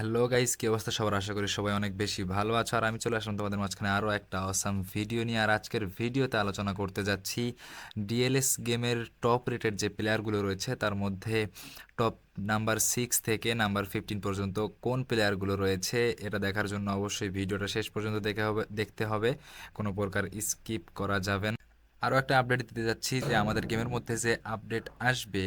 Hello guys, কি অবস্থা? সবার আশা করি সবাই অনেক বেশি ভালো আছো। আর আমি চলে আসলাম তোমাদের মাঝখানে আরও একটা অসাম ভিডিও নিয়ে। আর আজকের ভিডিওতে আলোচনা করতে যাচ্ছি ডিএলএস গেমের টপ রেটেড যে প্লেয়ারগুলো রয়েছে, তার মধ্যে টপ নাম্বার সিক্স থেকে নাম্বার ফিফটিন পর্যন্ত কোন প্লেয়ারগুলো রয়েছে, এটা দেখার জন্য অবশ্যই ভিডিওটা শেষ পর্যন্ত দেখে হবে, দেখতে হবে। কোনো প্রকার স্কিপ করা যাবে না। আরও একটা আপডেট দিতে যাচ্ছি যে আমাদের গেমের মধ্যে যে আপডেট আসবে,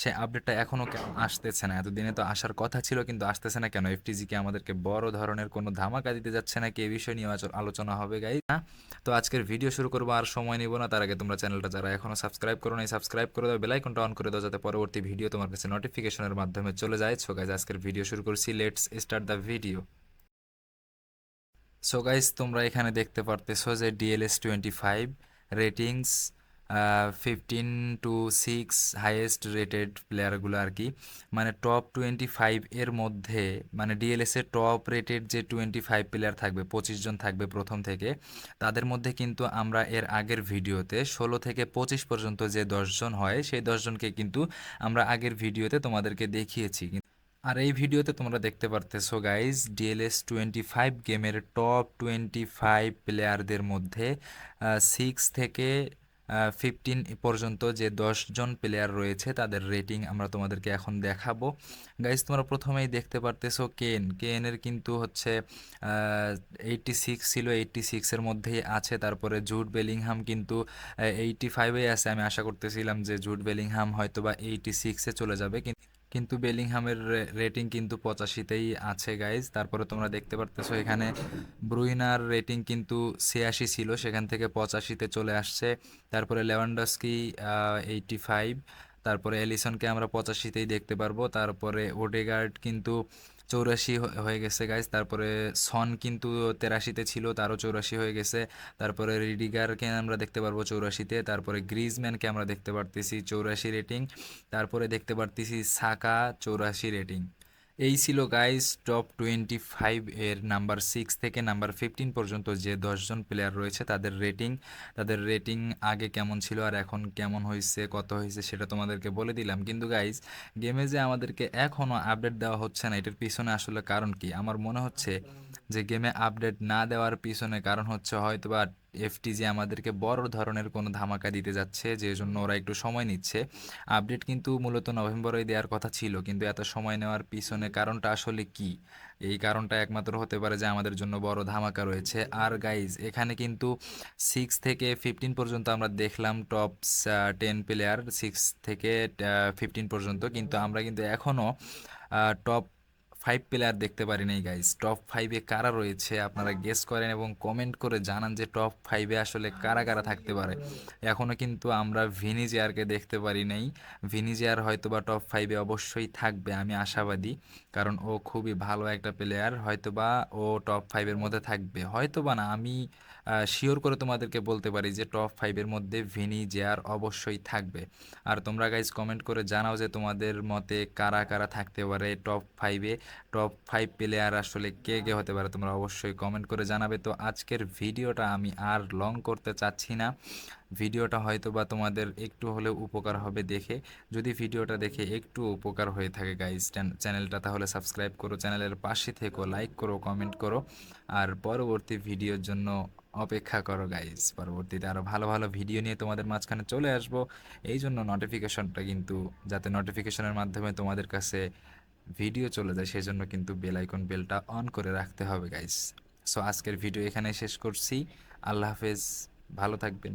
সেই আপডেটটা এখনও কেন আসতেছে না। এতদিনে তো আসার কথা ছিল, কিন্তু আসতেছে না কেন? এফটিজি কি আমাদেরকে বড় ধরনের কোনো ধামাকা দিতে যাচ্ছে নাকি এই বিষয় নিয়ে আলোচনা হবে গাই না তো আজকের ভিডিও শুরু করব, আর সময় নিব না। তার আগে তোমরা চ্যানেলটা যারা এখনও সাবস্ক্রাইব করো নাই সাবস্ক্রাইব করে দাও। বেলাইকনটা অন করে দাও, যাতে পরবর্তী ভিডিও তোমার কাছে নোটিফিকেশনের মাধ্যমে চলে যায়। সো গাইজ আজকের ভিডিও শুরু করছি। Let's start the video so guys তোমরা এখানে দেখতে পারতেছো যে DLS twenty five ratings fifteen to six highest rated প্লেয়ারগুলো আর কি। মানে টপ টোয়েন্টি ফাইভ এর মধ্যে মানে ডিএলএস এর টপ রেটেড যে টোয়েন্টি ফাইভ প্লেয়ার থাকবে, পঁচিশ জন থাকবে প্রথম থেকে, তাদের মধ্যে কিন্তু আমরা এর আগের ভিডিওতে ষোলো থেকে পঁচিশ পর্যন্ত যে দশজন হয়, সেই দশজনকে কিন্তু আমরা আগের ভিডিওতে তোমাদেরকে দেখিয়েছি। আর এই ভিডিওতে তোমরা দেখতে পারতেছো গাইজ ডিএলএস টোয়েন্টি ফাইভ গেমের টপ টোয়েন্টি ফাইভ প্লেয়ারদের মধ্যে সিক্স থেকে ফিফটিন পর্যন্ত যে দশজন প্লেয়ার রয়েছে, তাদের রেটিং আমরা তোমাদেরকে এখন দেখাবো। গাইজ তোমরা প্রথমেই দেখতে পারতেছো কেন কেনের কিন্তু হচ্ছে এইটটি সিক্স ছিল এইটটি সিক্সের মধ্যেই আছে। তারপরে জুট বেলিংহাম কিন্তু এইটটি ফাইভে আছে। আমি আশা করতেছিলাম যে জুট বেলিংহাম হয়তো বা এইটটি সিক্সে চলে যাবে, কিন্তু কিন্তু বেলিংহামের রেটিং কিন্তু পঁচাশিতেই আছে গাইজ তারপরে তোমরা দেখতে পারতেছো এখানে ব্রুইনার রেটিং কিন্তু ছিয়াশি ছিল, সেখান থেকে পঁচাশিতে চলে আসছে। তারপরে লেভানডস্কি এইটি ফাইভ তারপরে অ্যালিসনকে আমরা পঁচাশিতেই দেখতে পারব। তারপরে ওডেগার্ড কিন্তু চৌরাশি হয়ে গেছে গাইজ তারপরে সন কিন্তু তেরাশিতে ছিল, তারও চৌরাশি হয়ে গেছে। তারপরে রিডিগারকে আমরা দেখতে পারব চৌরাশিতে। তারপরে গ্রিজম্যানকে আমরা দেখতে পারতেছি চৌরাশি রেটিং। তারপরে দেখতে পারতেছি সাকা চৌরাশি রেটিং। এই ছিল গাইস টপ টোয়েন্টি ফাইভ এর নাম্বার সিক্স থেকে নাম্বার ফিফটিন পর্যন্ত যে দশজন প্লেয়ার রয়েছে, তাদের রেটিং তাদের রেটিং আগে কেমন ছিল আর এখন কেমন হয়েছে কত হয়েছে সেটা তোমাদেরকে বলে দিলাম। কিন্তু গাইস গেমে যে আমাদেরকে এখনও আপডেট দেওয়া হচ্ছে না, এটার পিছনে আসলে কারণ কি? আমার মনে হচ্ছে যে গেমে আপডেট না দেওয়ার পিছনে কারণ হচ্ছে হয়তো বা এফটিজি আমাদেরকে বড় ধরনের কোনো ধামাকা দিতে যাচ্ছে, যে জন্য ওরা একটু সময় নিচ্ছে। আপডেট কিন্তু মূলত নভেম্বরে দেওয়ার কথা ছিল, কিন্তু এত সময় নেওয়ার পিছনে কারণটা আসলে কি? এই কারণটা একমাত্র হতে পারে যে আমাদের জন্য বড় ধামাকা রয়েছে। আর গাইজ এখানে কিন্তু সিক্স থেকে ফিফটিন পর্যন্ত আমরা দেখলাম টপ টেন প্লেয়ার সিক্স থেকে ফিফটিন পর্যন্ত। কিন্তু আমরা কিন্তু এখনও টপ ফাইভ প্লেয়ার দেখতে পারি নাই গাইজ টপ ফাইভে কারা রয়েছে, আপনারা গেস করেন এবং কমেন্ট করে জানান যে টপ ফাইভে আসলে কারা কারা থাকতে পারে। এখনও কিন্তু আমরা ভিনিজিয়ারকে দেখতে পারি নাই। ভিনিজিয়ার হয়তো বা টপ ফাইভে অবশ্যই থাকবে, আমি আশাবাদী। কারণ ও খুবই ভালো একটা প্লেয়ার হয়তো বা ও টপ ফাইভের মধ্যে থাকবে। হয়তো বা না, আমি শিওর করে তোমাদেরকে বলতে পারি যে টপ ফাইভের মধ্যে ভিনিজিয়ার অবশ্যই থাকবে। আর তোমরা গাইজ কমেন্ট করে জানাও যে তোমাদের মতে কারা কারা থাকতে পারে টপ ফাইভে টপ ফাইভ প্লেয়ার আসলে কে কে হতে পারে তোমরা অবশ্যই কমেন্ট করে জানাবে। তো আজকের ভিডিওটা আমি আর লং করতে চাচ্ছি না। ভিডিওটা হয়তো বা তোমাদের একটু হলেও উপকার হবে দেখে। যদি ভিডিওটা দেখে একটু উপকার হয়ে থাকে গাইজ চ্যানেলটা তাহলে সাবস্ক্রাইব করো, চ্যানেলের পাশে থেকো লাইক করো কমেন্ট করো। আর পরবর্তী ভিডিওর জন্য অপেক্ষা করো গাইজ পরবর্তীতে আরও ভালো ভালো ভিডিও নিয়ে তোমাদের মাঝখানে চলে আসব। এই জন্য নোটিফিকেশনটা কিন্তু, যাতে নোটিফিকেশনের মাধ্যমে তোমাদের কাছে ভিডিও চলে যায় সেই জন্য কিন্তু বেল আইকন বেলটা অন করে রাখতে হবে গাইজ সো আজকের ভিডিও এখানে শেষ করছি। আল্লাহ হাফেজ, ভালো থাকবেন।